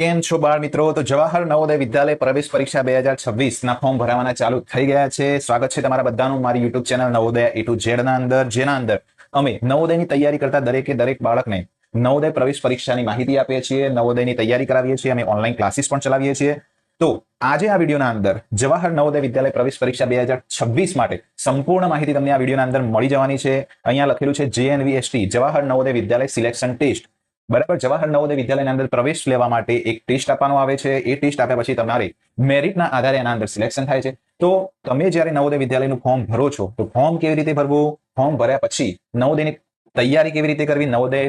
કેમ છો બાળ મિત્રો? તો જવાહર નવોદય વિદ્યાલય પ્રવેશ પરીક્ષા બે હજાર છવ્વીસ ના ફોર્મ ભરાવાના ચાલુ થઈ ગયા છે. સ્વાગત છે તમારા બધાનું મારી YouTube channel Navoday A to Z ના અંદર, જેના અંદર અમે નવોદયની તૈયારી કરતા દરેકે દરેક બાળકને નવોદય પ્રવેશ પરીક્ષાની માહિતી આપીએ છીએ, નવોદયની તૈયારી કરાવીએ છીએ, અમે ઓનલાઈન ક્લાસીસ પણ ચલાવીએ છીએ. તો આજે આ વિડીયોના અંદર જવાહર નવોદય વિદ્યાલય પ્રવેશ પરીક્ષા બે હજાર છવ્વીસ માટે સંપૂર્ણ માહિતી તમને આ વિડીયોના અંદર મળી જવાની છે. અહીંયા લખેલું છે JNVST Jawahar Navodaya Vidyalaya selection test બરાબર? જવાહર નવોદય વિદ્યાલયના અંદર પ્રવેશ લેવા માટે એક ટેસ્ટ આપવાનો આવે છે. એ ટેસ્ટ આપ્યા પછી તમારે મેરિટના આધારે એના અંદર સિલેક્શન થાય છે. તો તમે જ્યારે નવોદય વિદ્યાલયનું ફોર્મ ભરો છો, તો ફોર્મ કેવી રીતે ભરવું? ફોર્મ ભર્યા પછી નવોદયની તૈયારી કેવી રીતે કરવી? Navodaya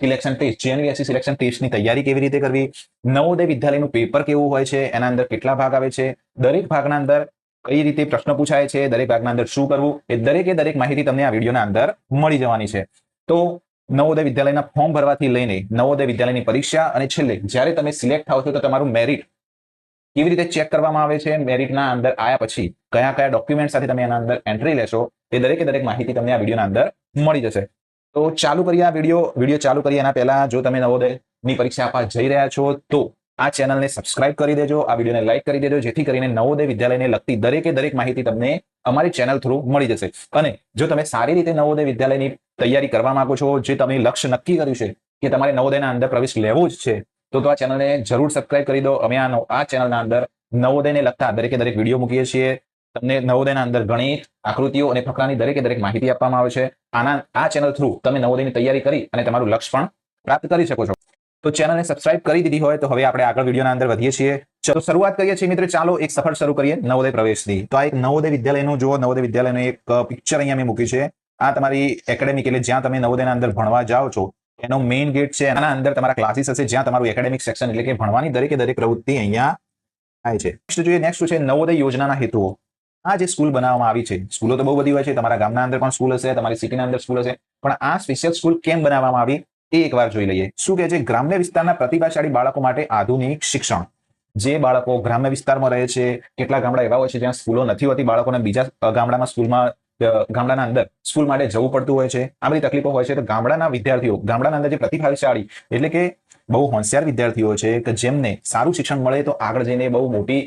selection test, GNVSC selection ટેસ્ટની તૈયારી કેવી રીતે કરવી? નવોદય વિદ્યાલયનું પેપર કેવું હોય છે? એના અંદર કેટલા ભાગ આવે છે? દરેક ભાગના અંદર કઈ રીતે પ્રશ્ન પૂછાય છે? દરેક ભાગના અંદર શું કરવું? એ દરેકે દરેક માહિતી તમને આ વિડીયોના અંદર મળી જવાની છે. તો નવોદય વિદ્યાલયના ફોર્મ ભરવાથી લઈને નવોદય વિદ્યાલયની પરીક્ષા અને છેલ્લે જ્યારે તમે સિલેક્ટ થાવ છો તો તમારું મેરિટ કેવી રીતે ચેક કરવામાં આવે છે? મેરિટના અંદર આયા પછી કયા કયા ડોક્યુમેન્ટ સાથે તમે એના અંદર એન્ટ્રી લેશો એ દરેકે દરેક માહિતી તમને આ વિડીયોના અંદર મળી જશે. તો ચાલુ કરીએ આ વીડિયો. વીડિયો ચાલુ કરીએ એના પહેલા જો તમે નવોદયની પરીક્ષા આપવા જઈ રહ્યા છો તો આ ચેનલને સબસ્ક્રાઇબ કરી દેજો. આ વિડીયોને લાઇક કરી દેજો. જેથી કરીને નવોદય વિદ્યાલયને લગતી દરેકે દરેક માહિતી તમને અમારી ચેનલ થ્રુ મળી જશે. અને જો તમે સારી રીતે નવોદય વિદ્યાલયની તૈયારી કરવા માંગો છો, જે તમે લક્ષ્ય નક્કી કર્યું છે, કે તમારે નવોદયના અંદર પ્રવેશ લેવો જ છે, તો તો આ ચેનલને જરૂર સબસ્ક્રાઇબ કરી દો. અમે આ આ ચેનલના અંદર નવોદયને લગતા દરેકે દરેક વીડિયો મૂકીએ છીએ. તમને નવોદયના અંદર ગણિત આકૃતિઓ અને ફકરાની દરેકે દરેક માહિતી આપવામાં આવે છે. આના, આ ચેનલ થ્રુ તમે નવોદયની તૈયારી કરી અને તમારું લક્ષ્ય પણ પ્રાપ્ત કરી શકો છો. તો ચેનલને સબસ્ક્રાઇબ કરી દીધી હોય તો હવે આપણે આગળ વિડીયોના અંદર વધીએ છીએ. ચલો, શરૂઆત કરીએ છીએ મિત્રો. ચાલો, એક સફળ શરૂ કરીએ નવોદય પ્રવેશની. તો આ એક નવોદય વિદ્યાલયનું જો નવોદય વિદ્યાલયનું એક પિક્ચર અહીંયા મેં મૂકી છે. આ તમારી એકેડેમિક એટલે જ્યાં તમે નવોદયના અંદર ભણવા જાઓ છો, એનો મેઇન ગેટ છે, એના અંદર તમારા ક્લાસીસ હશે, જ્યાં તમારું એકેડેમિક સેક્શન એટલે કે ભણવાની દરેકે દરેક પ્રવૃત્તિ અહીંયા થાય છે. નેક્સ્ટ જોઈએ નેક્સ્ટ છે? નવોદય યોજનાના હેતુઓ. આ જે સ્કૂલ બનાવવામાં આવી છે સ્કૂલો તો બહુ બધી હોય છે, તમારા ગામના અંદર પણ સ્કૂલ હશે, તમારી સિટીના અંદર સ્કૂલ હશે, પણ આ સ્પેશિયલ સ્કૂલ કેમ બનાવવામાં આવી? એ એકવાર જોઈ લઈએ. શું કહે છે? ગ્રામ્ય વિસ્તારના પ્રતિભાશાળી બાળકો માટે આધુનિક શિક્ષણ. જે બાળકો ગ્રામ્ય વિસ્તારમાં રહે છે, કેટલા ગામડા એવા હોય છે જ્યાં સ્કૂલો નથી હોતી, બાળકોને બીજા ગામડામાં સ્કૂલમાં ગામડાના અંદર સ્કૂલ માટે જવું પડતું હોય છે. આ બધી તકલીફો હોય છે. તો ગામડાના વિદ્યાર્થીઓ, ગામડાના અંદર જે પ્રતિભાશાળી, એટલે કે બહુ હોશિયાર વિદ્યાર્થીઓ છે, કે જેમને સારું શિક્ષણ મળે તો આગળ જઈને બહુ મોટી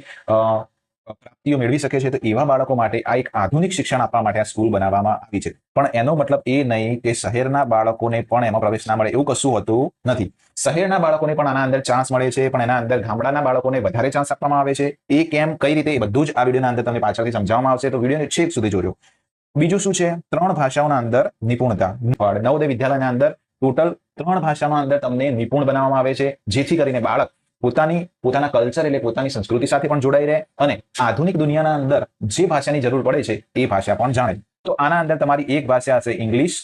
પ્રાપ્તિઓ મેળવી શકે છે, તો એવા બાળકો માટે આ એક આધુનિક શિક્ષણ આપવા માટે આ સ્કૂલ બનાવવામાં આવી છે. પણ એનો મતલબ એ નહીં કે શહેરના બાળકોને પણ એમાં પ્રવેશ ના મળે એવું કશું હોતું નથી. શહેરના બાળકોને પણ આના અંદર ચાન્સ મળે છે, પણ એના અંદર ગામડાના બાળકોને વધારે ચાન્સ આપવામાં આવે છે. એ કેમ, કઈ રીતે, એ બધું જ આ વિડીયોના અંદર તમને પાછળથી સમજાવવામાં આવશે. તો વિડીયોને છેક સુધી જોજો. બીજું શું છે? ત્રણ ભાષાઓના અંદર નિપુણતા. નવોદય વિદ્યાલયના અંદર ટોટલ ત્રણ ભાષામાં અંદર તમને નિપુણ બનાવવામાં આવે છે, જેથી કરીને બાળક પોતાની, પોતાના કલ્ચર એટલે પોતાની સંસ્કૃતિ સાથે પણ જોડાઈ રહે અને આધુનિક દુનિયાના અંદર જે ભાષાની જરૂર પડે છે, એ ભાષા પણ જાણે. તો આના અંદર તમારી એક ભાષા હશે ઇંગ્લિશ,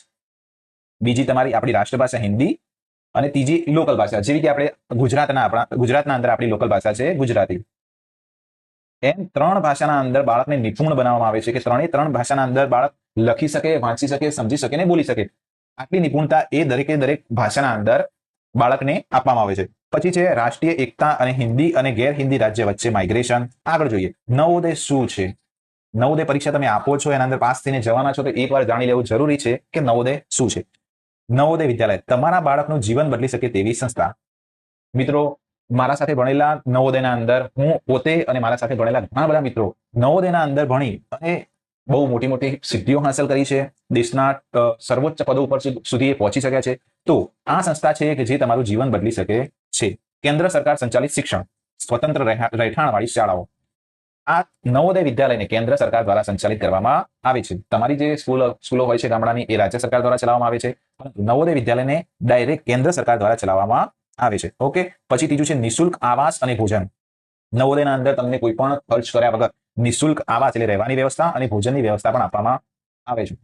બીજી તમારી આપણી રાષ્ટ્રભાષા હિન્દી અને ત્રીજી લોકલ ભાષા, જેવી કે આપણે ગુજરાતના આપણા, ગુજરાતના અંદર આપણી લોકલ ભાષા છે ગુજરાતી. એમ ત્રણ ભાષાના અંદર બાળકને નિપુણ બનાવવામાં આવે છે કે ત્રણે ત્રણ ભાષાના અંદર બાળક લખી શકે, વાંચી શકે, સમજી શકે ને બોલી શકે. આટલી નિપુણતા એ દરેકે દરેક ભાષાના અંદર બાળકને આપવામાં આવે છે. પછી છે રાષ્ટ્રીય એકતા અને હિન્દી અને ગેર હિન્દી રાજ્ય વચ્ચે માઇગ્રેશન આગળ જોઈએ. નવોદય શું છે? નવોદય પરીક્ષા તમે આપો છો, એના અંદર પાસ થઈને જવાના છો, તો એકવાર જાણી લેવું જરૂરી છે કે નવોદય શું છે? નવોદય વિદ્યાલય. તમારા બાળકનું જીવન બદલી શકે તેવી સંસ્થા. મિત્રો મારા સાથે ભણેલા નવોદયના અંદર હું પોતે અને મારા સાથે ભણેલા ઘણા બધા મિત્રો નવોદયના અંદર ભણી અને બહુ મોટી મોટી સિદ્ધિઓ હાંસલ કરી છે. દેશના સર્વોચ્ચ પદો ઉપર સુધી એ પહોંચી શક્યા છે. તો આ સંસ્થા છે કે જે તમારું જીવન બદલી શકે છે. કેન્દ્ર સરકાર સંચાલિત શિક્ષણ, સ્વતંત્ર રહેઠા- રહેઠાણવાળી શાળાઓ. આ નવોદય વિદ્યાલયને કેન્દ્ર સરકાર દ્વારા સંચાલિત કરવામાં આવે છે. તમારી જે સ્કૂલ, સ્કૂલો હોય છે ગામડાની એ રાજ્ય સરકાર દ્વારા ચલાવવામાં આવે છે. પરંતુ નવોદય વિદ્યાલયને ડાયરેક્ટ કેન્દ્ર સરકાર દ્વારા ચલાવવામાં આવે છે. ઓકે પછી ત્રીજું છે નિઃશુલ્ક આવાસ અને ભોજન. નવોદયના અંદર તમને કોઈ પણ ખર્ચ કર્યા વગર નિઃશુલ્ક આવાસ એટલે રહેવાની વ્યવસ્થા અને ભોજનની વ્યવસ્થા પણ આપવામાં આવે છે.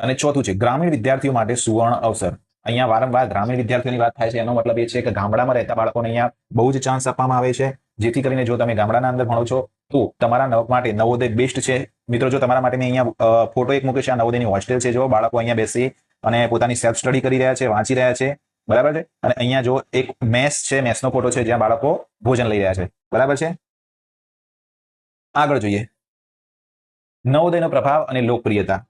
અને ચોથું છે ગ્રામીણ વિદ્યાર્થીઓ માટે સુવર્ણ અવસર. અહીંયા વારંવાર ગ્રામીણ વિદ્યાર્થીઓની વાત થાય છે. એનો મતલબ એ છે કે ગામડામાં રહેતા બાળકોને અહીંયા બહુ જ ચાન્સ આપવામાં આવે છે. જેથી કરીને જો તમે ગામડાના અંદર ભણો છો, તો તમારા માટે નવોદય બેસ્ટ છે. મિત્રો, જો તમારા માટે અહીંયા ફોટો એક મૂક્યો છે. આ નવોદયની હોસ્ટેલ છે. જો બાળકો અહીંયા બેસી અને પોતાની સેલ્ફ સ્ટડી કરી રહ્યા છે, વાંચી રહ્યા છે. બરાબર છે? અને અહીંયા જો એક મેસ છે, મેસનો ફોટો છે, જ્યાં બાળકો ભોજન લઈ રહ્યા છે. બરાબર છે? આગળ જોઈએ. નવોદયનો પ્રભાવ અને લોકપ્રિયતા.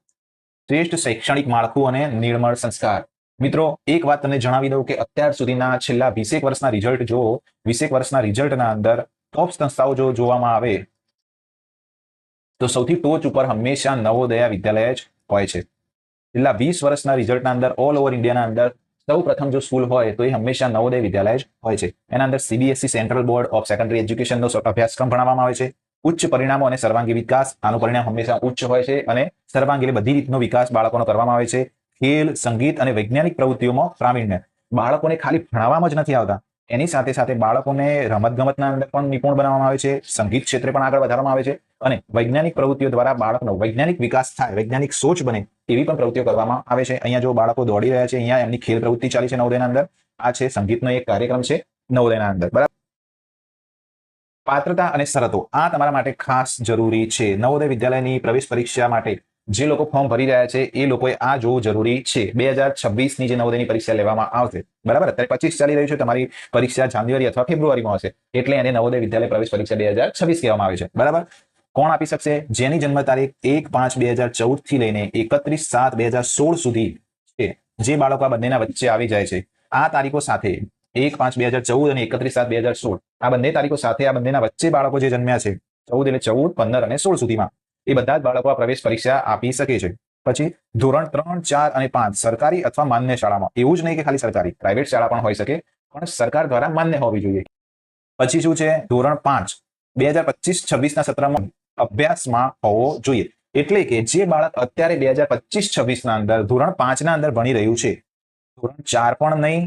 શ્રેષ્ઠ શૈક્ષણિક માળખું અને નિર્મળ સંસ્કાર. મિત્રો, એક વાત તમને જણાવી દઉં કે અત્યાર સુધીના છેલ્લા વીસેક વર્ષના રિઝલ્ટ જો, વીસેક વર્ષના રિઝલ્ટના અંદર ટોપ સંસ્થાઓ જો જોવામાં આવે, તો સૌથી ટોચ ઉપર હંમેશા નવોદયા વિદ્યાલય જ હોય છે. છેલ્લા વીસ વર્ષના રિઝલ્ટના અંદર ઓલ ઓવર ઇન્ડિયાના અંદર સૌ પ્રથમ જો સ્કૂલ હોય, તો એ હંમેશા નવોદય વિદ્યાલય જ હોય છે. એના અંદર CBSE central board of secondary એજ્યુકેશનનો અભ્યાસક્રમ ભણાવવામાં આવે છે. ઉચ્ચ પરિણામો અને સર્વાંગી વિકાસ, આનું પરિણામ હંમેશા ઉચ્ચ હોય છે અને સર્વાંગી બધી રીતનો વિકાસ બાળકોનો કરવામાં આવે છે. ખેલ, સંગીત અને વૈજ્ઞાનિક પ્રવૃત્તિઓમાં પ્રાવીણ્ય. બાળકોને ખાલી ભણાવવામાં જ નથી આવતા. એની સાથે સાથે બાળકોને રમતગમતના અંદર પણ નિપુણ બનાવવામાં આવે છે, સંગીત ક્ષેત્રે પણ આગળ વધારવામાં આવે છે અને વૈજ્ઞાનિક પ્રવૃત્તિઓ દ્વારા બાળકનો વૈજ્ઞાનિક વિકાસ થાય, વૈજ્ઞાનિક સોચ બને એવી પણ પ્રવૃત્તિઓ કરવામાં આવે છે. અહીંયા જો બાળકો દોડી રહ્યા છે, અહીંયા એમની ખેલ પ્રવૃત્તિ ચાલી છે નવોદયના અંદર. આ છે સંગીતનો એક કાર્યક્રમ છે નવોદયના અંદર. બરાબર? પાત્રતા અને શરતો આ તમારા માટે ખાસ જરૂરી છે. નવોદય વિદ્યાલયની પ્રવેશ પરીક્ષા માટે જે લોકો ફોર્મ ભરી રહ્યા છે, એ લોકોએ આ જોવું જરૂરી છે. બે હજાર છવ્વીસની જે નવોદયની પરીક્ષા લેવામાં આવશે, બરાબર? અત્યારે પચીસ ચાલી રહ્યું છે, તમારી પરીક્ષા જાન્યુઆરી અથવા ફેબ્રુઆરીમાં હશે, એટલે એને નવોદય વિદ્યાલય પ્રવેશ પરીક્ષા બે હજાર છવ્વીસ કહેવામાં આવે છે, બરાબર? કોણ આપી શકશે? જેની જન્મ તારીખ એક પાંચ બે હજાર ચૌદથી લઈને એકત્રીસ સાત બે હજાર સોળ સુધી છે, જે બાળકો આ બંનેના વચ્ચે આવી જાય છે. આ તારીખો સાથે એક પાંચ બે હજાર ચૌદ અને એકત્રીસ સાત બે હજાર સોળ, આ બંને તારીખો સાથે આ બંનેના વચ્ચે બાળકો જે જન્મ્યા છે, ચૌદ એટલે ચૌદ, પંદર અને સોળ સુધીમાં. એ બધા જ બાળકો આ પ્રવેશ પરીક્ષા આપી શકે છે. પછી ધોરણ ત્રણ, ચાર અને પાંચ સરકારી અથવા માન્ય શાળામાં. એવું જ નહીં કે ખાલી સરકારી. પ્રાઇવેટ શાળા પણ હોઈ શકે, પણ સરકાર દ્વારા માન્ય હોવી જોઈએ. પછી શું છે? ધોરણ પાંચ. બે હજાર પચીસ, છવ્વીસના સત્રમાં અભ્યાસમાં હોવો જોઈએ. એટલે કે જે બાળક અત્યારે બે હજાર પચીસ, છવ્વીસના અંદર ધોરણ પાંચના અંદર ભણી રહ્યું છે, ધોરણ ચાર પણ નહીં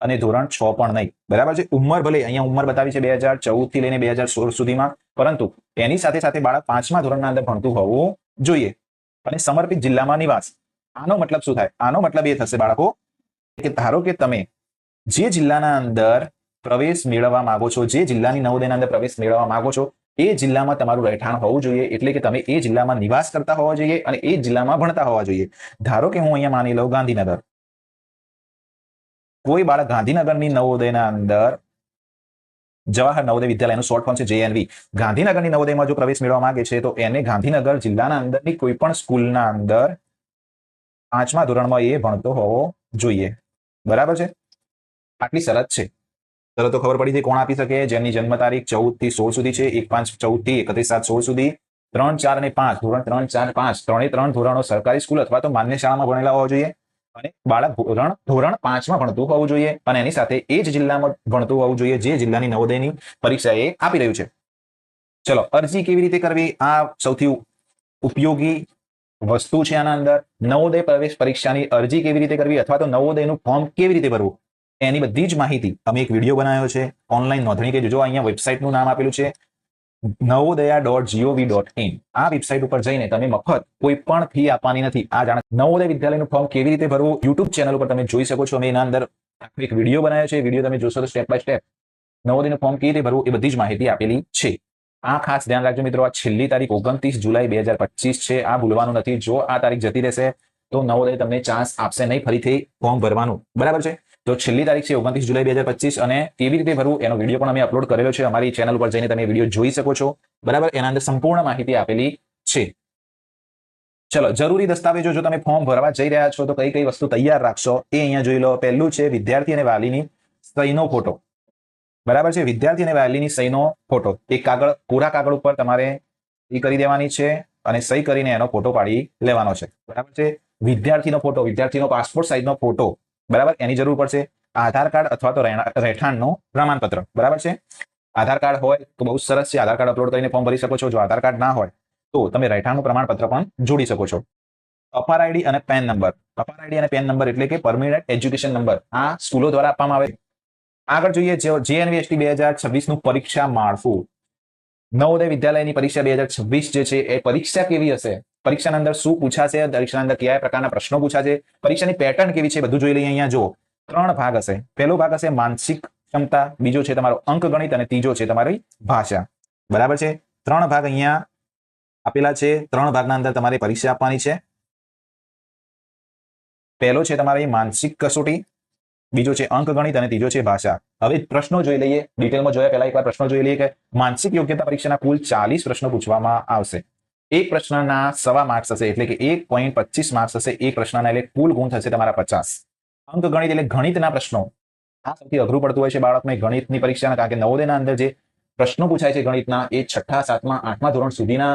અને ધોરણ છ પણ નહીં. બરાબર છે? ઉંમર ભલે, અહીંયા ઉંમર બતાવી છે બે હજાર ચૌદથી લઈને બે હજાર સોળ સુધીમાં. પરંતુ એની સાથે સાથે બાળક પાંચમા ધોરણના અંદર ભણતું હોવું જોઈએ. અને સમર્પિત જિલ્લામાં નિવાસ. આનો મતલબ શું થાય? આનો મતલબ એ થશે બાળકો, કે ધારો કે તમે જે જિલ્લાના અંદર પ્રવેશ મેળવવા માંગો છો, જે જિલ્લાની નવોદયના અંદર પ્રવેશ મેળવવા માંગો છો, એ જિલ્લામાં તમારું રહેઠાણ હોવું જોઈએ. એટલે કે તમે એ જિલ્લામાં નિવાસ કરતા હોવા જોઈએ અને એ જિલ્લામાં ભણતા હોવા જોઈએ. ધારો કે હું અહીંયા માની લઉં ગાંધીનગર. કોઈ બાળક ગાંધીનગરની નવોદયના અંદર જવાહર નવોદય વિદ્યાલયનું શોર્ટ ફોર્મ છે જેએનવી ગાંધીનગરની નવોદયમાં જો પ્રવેશ મેળવવા માંગે છે, તો એને ગાંધીનગર જિલ્લાના અંદરની કોઈ પણ સ્કૂલના અંદર પાંચમા ધોરણમાં એ ભણતો હોવો જોઈએ. બરાબર છે? આટલી શરત છે. શરતો ખબર પડી છે, કોણ આપી શકે? જેમની જન્મ તારીખ ચૌદથી સોળ સુધી છે, એક પાંચ ચૌદથી એકત્રીસ સાત સોળ સુધી. ત્રણ ચાર અને પાંચ, ધોરણ ત્રણ ચાર પાંચ, ત્રણે ત્રણ ધોરણો સરકારી સ્કૂલ અથવા તો માન્ય શાળામાં ભણેલા હોવા જોઈએ. અને બાળક ધોરણ ધોરણ પાંચમાં ભણતું હોવું જોઈએ અને એની સાથે એ જ જિલ્લામાં ભણતું હોવું જોઈએ જે જિલ્લાની નવોદયની પરીક્ષા એ આપી રહ્યું છે. ચલો, અરજી કેવી રીતે કરવી? આ સૌથી ઉપયોગી વસ્તુ છે આના અંદર. નવોદય પ્રવેશ પરીક્ષાની અરજી કેવી રીતે કરવી અથવા તો નવોદયનું ફોર્મ કેવી રીતે ભરવું? એની બધી જ માહિતી અમે એક વીડિયો બનાવ્યો છે. ઓનલાઈન નોંધણી કે જો અહીંયા વેબસાઇટનું નામ આપેલું છે Navodaya dot GOV dot in આ વેબસાઇટ ઉપર જઈને તમે મફત કોઈ પણ ફી આપવાની નથી. આ જાણ નવોદય વિદ્યાલયનું ફોર્મ કેવી રીતે ભરવું? યુટ્યુબ ચેનલ ઉપર તમે જોઈ શકો છો. અમે એના અંદર એક વીડિયો બનાવ્યો છે. વીડિયો તમે જોશો તો સ્ટેપ બાય સ્ટેપ નવોદયનું ફોર્મ કેવી રીતે ભરવું એ બધી જ માહિતી આપેલી છે. આ ખાસ ધ્યાન રાખજો મિત્રો, આ છેલ્લી તારીખ ઓગણત્રીસ જુલાઈ બે હજાર છે. આ ભૂલવાનું નથી. જો આ તારીખ જતી રહેશે તો નવોદય તમને ચાન્સ આપશે નહીં. ફરીથી ફોર્મ ભરવાનું. બરાબર છે? તો છેલ્લી તારીખ છે ઓગણત્રીસ જુલાઈ બે હજાર પચીસ અને કેવી રીતે ભરવું એનો વીડિયો પણ અમે અપલોડ કરેલો છે અમારી ચેનલ ઉપર જઈને તમે વીડિયો જોઈ શકો છો. બરાબર? એના અંદર સંપૂર્ણ માહિતી આપેલી છે. ચલો, જરૂરી દસ્તાવેજો જો તમે ફોર્મ ભરવા જઈ રહ્યા છો તો કઈ કઈ વસ્તુ તૈયાર રાખશો એ અહીંયા જોઈ લો. પહેલું છે વિદ્યાર્થી અને વાલીની સહીનો ફોટો. બરાબર છે? વિદ્યાર્થી અને વાલીની સહીનો ફોટો. એક કાગળ, પૂરા કાગળ ઉપર તમારે એ કરી દેવાની છે અને સહી કરીને એનો ફોટો પાડી લેવાનો છે. બરાબર છે? વિદ્યાર્થીનો ફોટો, વિદ્યાર્થીનો પાસપોર્ટ સાઇઝનો ફોટો. બરાબર? એની જરૂર પડશે આધાર કાર્ડ અથવા તો રહેઠાણનું પ્રમાણપત્ર. બરાબર છે? આધાર કાર્ડ હોય તો બહુ સરસ છે. આધાર કાર્ડ અપલોડ કરીને ફોર્મ ભરી શકો છો. જો આધાર કાર્ડ ના હોય તો તમે રહેઠાણનું પ્રમાણપત્ર પણ જોડી શકો છો. અપાર આઈડી અને પેન નંબર. અપાર આઈડી અને પેન નંબર એટલે કે પરમિનન્ટ એજ્યુકેશન નંબર આ સ્કૂલો દ્વારા આપવામાં આવે આગળ જોઈએ જેએનવીએસટી બે હજાર છવ્વીસનું પરીક્ષા માળખું. નવોદય વિદ્યાલયની પરીક્ષા બે હજાર છવ્વીસ જે છે, એ પરીક્ષા કેવી હશે? પરીક્ષાના અંદર શું પૂછાશે? પરીક્ષાના અંદર કયા પ્રકારના પ્રશ્નો પૂછાશે? પરીક્ષાની પેટર્ન કેવી છે? બધું જોઈ લઈએ અહીંયા. જો ત્રણ ભાગ હશે. પહેલો ભાગ હશે માનસિક ક્ષમતા, બીજો છે તમારો અંકગણિત અને ત્રીજો છે તમારી ભાષા. બરાબર છે? ત્રણ ભાગ અહીંયા આપેલા છે. ત્રણ ભાગના અંદર તમારે પરીક્ષા આપવાની છે. પહેલો છે તમારી માનસિક કસોટી, બીજો છે અંક ગણિત અને ત્રીજો છે ભાષા. હવે પ્રશ્નો જોઈ લઈએ. ડિટેલમાં જોયા પહેલા એકવાર પ્રશ્નો જોઈ લઈએ કે માનસિક યોગ્યતા પરીક્ષાના કુલ ચાલીસ પ્રશ્નો પૂછવામાં આવશે. એક પ્રશ્નના સવા માર્ક્સ હશે, એટલે કે એક પોઈન્ટ પચીસ માર્ક્સ હશે એક પ્રશ્નના એટલે કુલ ગુણ થશે તમારા પચાસ. અંકગણિત એટલે ગણિતના પ્રશ્નો. આ સૌથી અઘરું પડતું હોય છે બાળકને ગણિતની પરીક્ષાના, કારણ કે નવોદયના અંદર જે પ્રશ્નો પૂછાય છે ગણિતના, એ છઠ્ઠા, સાતમા, આઠમા ધોરણ સુધીના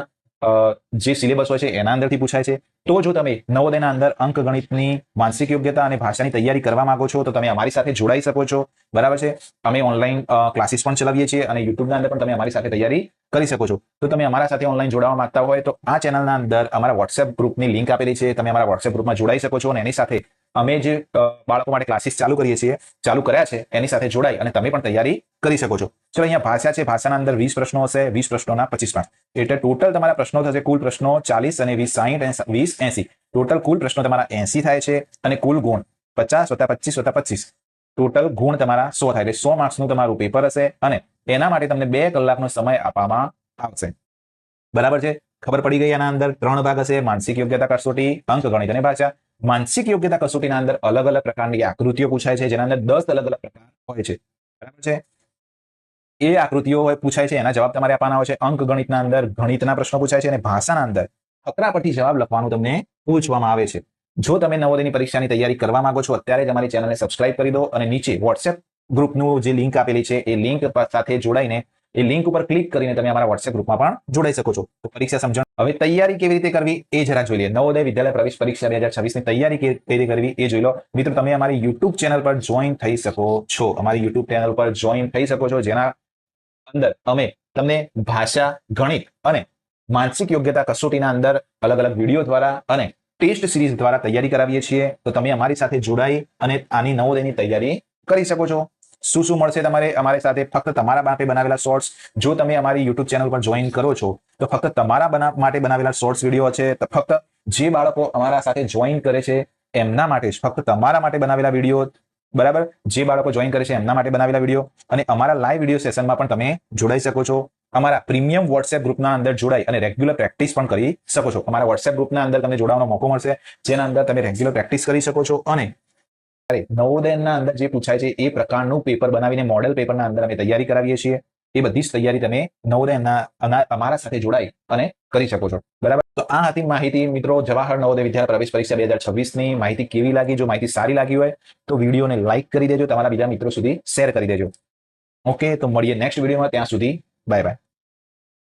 જે સિલેબસ હોય છે, એના અંદરથી પૂછાય છે. તો જો તમે નવોદયના અંદર અંક ગણિતની માનસિક યોગ્યતા અને ભાષાની તૈયારી કરવા માંગો છો, તો તમે અમારી સાથે જોડાઈ શકો છો. બરાબર છે? અમે ઓનલાઈન ક્લાસીસ પણ ચલાવીએ છીએ અને યુટ્યુબના અંદર પણ તમે અમારી સાથે તૈયારી કરી શકો છો. તો તમે અમારા સાથે ઓનલાઈન જોડાવા માંગતા હોય, તો આ ચેનલના અંદર અમારા વોટ્સએપ ગ્રુપની લિંક આપેલી છે. તમે અમારા વોટ્સએપ ગ્રુપમાં જોડાઈ શકો છો અને એની સાથે અમે જે બાળકો માટે ક્લાસીસ ચાલુ કરીએ છીએ, ચાલુ કર્યા છે, એની સાથે જોડાઈ અને તમે પણ તૈયારી કરી શકો છો. ચલો, અહીંયા ભાષા છે. ભાષાના અંદર વીસ પ્રશ્નો હશે. વીસ પ્રશ્નોના પચીસ માર્ક એટલે ટોટલ તમારા પ્રશ્નો થશે. કુલ પ્રશ્નો ચાલીસ અને વીસ, સાહીઠ અને વીસ, એસી. ટોટલ કુલ પ્રશ્નો તમારા એસી થાય છે અને કુલ ગુણ પચાસ વત્તા પચીસ વત્તા પચીસ. ટોટલ ગુણ તમારા સો થાય. એટલે સો માર્ક્સનું તમારું પેપર હશે અને એના માટે તમને બે કલાકનો સમય આપવામાં આવશે. બરાબર છે? ખબર પડી ગઈ આના અંદર? ત્રણ ભાગ હશે. માનસિક યોગ્યતા કસોટી, અંક, ગણિત અને ભાષા માનસિક યોગ્યતા કસોટીના અંદર અલગ અલગ પ્રકારની આકૃતિઓ પૂછાય છે, જેના અંદર દસ અલગ અલગ પ્રકાર હોય છે. બરાબર છે? એ આકૃતિઓ પૂછાય છે, એના જવાબ તમારે આપવાના હોય છે. અંક ગણિતના અંદર, ગણિતના પ્રશ્નો પૂછાય છે અને ભાષાના અંદર ફકરા પરથી જવાબ લખવાનું તમને પૂછવામાં આવે છે. જો તમે નવોદયની પરીક્ષાની તૈયારી કરવા માંગો છો, અત્યારે જ અમારી ચેનલને સબસ્ક્રાઇબ કરી દો અને નીચે વોટ્સએપ ગ્રુપનું જે લિંક આપેલી છે, એ લિંક સાથે જોડાઈને એ લિંક ઉપર ક્લિક કરીને તમે અમારા વોટ્સએપ ગ્રુપમાં પણ જોડાઈ શકો છો. તો પરીક્ષા સમજણ. હવે તૈયારી કેવી રીતે કરવી, એ જરા જોઈ લઈએ નવોદય વિદ્યાલય પ્રવેશ પરીક્ષા બે હજાર છવ્વીસની તૈયારી કેવી રીતે કરવી, એ જોઈ લો. મિત્રો, તમે અમારી યુટ્યુબ ચેનલ પર જોઈન થઈ શકો છો. અમારી યુટ્યુબ ચેનલ પર જોઈન થઈ શકો છો, જેના અંદર અમે તમને ભાષા, ગણિત અને માનસિક યોગ્યતા કસોટીના અંદર અલગ અલગ વીડિયો દ્વારા અને ટેસ્ટ સિરીઝ દ્વારા તૈયારી કરાવીએ છીએ. તો તમે અમારી સાથે જોડાઈ અને આની નવોદયની તૈયારી કરી શકો છો. શું શું મળશે તમારે? અમારી સાથે ફક્ત તમારા માટે બનાવેલા શોર્ટ્સ જો તમે અમારી યુટ્યુબ ચેનલ પર જોઈન કરો છો, તો ફક્ત તમારા માટે બનાવેલા શોર્ટ્સ વીડિયો છે. ફક્ત જે બાળકો અમારા સાથે જોઈન કરે છે, એમના માટે જ ફક્ત તમારા માટે બનાવેલા વીડિયો બરાબર? જે બાળકો જોઈન કરે છે એમના માટે બનાવેલા વીડિયો અને અમારા લાઈવ વીડિયો સેશનમાં પણ તમે જોડાઈ શકો છો. અમારા પ્રીમિયમ વોટ્સએપ ગ્રુપના અંદર જોડાઈ અને રેગ્યુલર પ્રેક્ટિસ પણ કરી શકો છો. અમારા વોટ્સએપ ગ્રુપના અંદર તમને જોડાવાનો મોકો મળશે. જેના અંદર તમે રેગ્યુલર પ્રેક્ટિસ કરી શકો છો. અને અરે, નવોદયના અંદર જે પૂછાય છે એ પ્રકારનું પેપર બનાવીને મોડેલ પેપરના અંદર અમે તૈયારી કરાવીએ છીએ. એ બધી જ તૈયારી તમે નવોદયના અમારા સાથે જોડાઈ અને કરી શકો છો. બરાબર? તો આ હતી માહિતી. મિત્રો, જવાહર નવોદય વિદ્યાર્થી પ્રવેશ પરીક્ષા બે હજાર છવ્વીસની. માહિતી કેવી લાગી? જો માહિતી સારી લાગી હોય, તો વિડીયોને લાઇક કરી દેજો. તમારા બીજા મિત્રો સુધી શેર કરી દેજો. ઓકે, તો મળીએ નેક્સ્ટ વિડીયોમાં. ત્યાં સુધી, બાય બાય.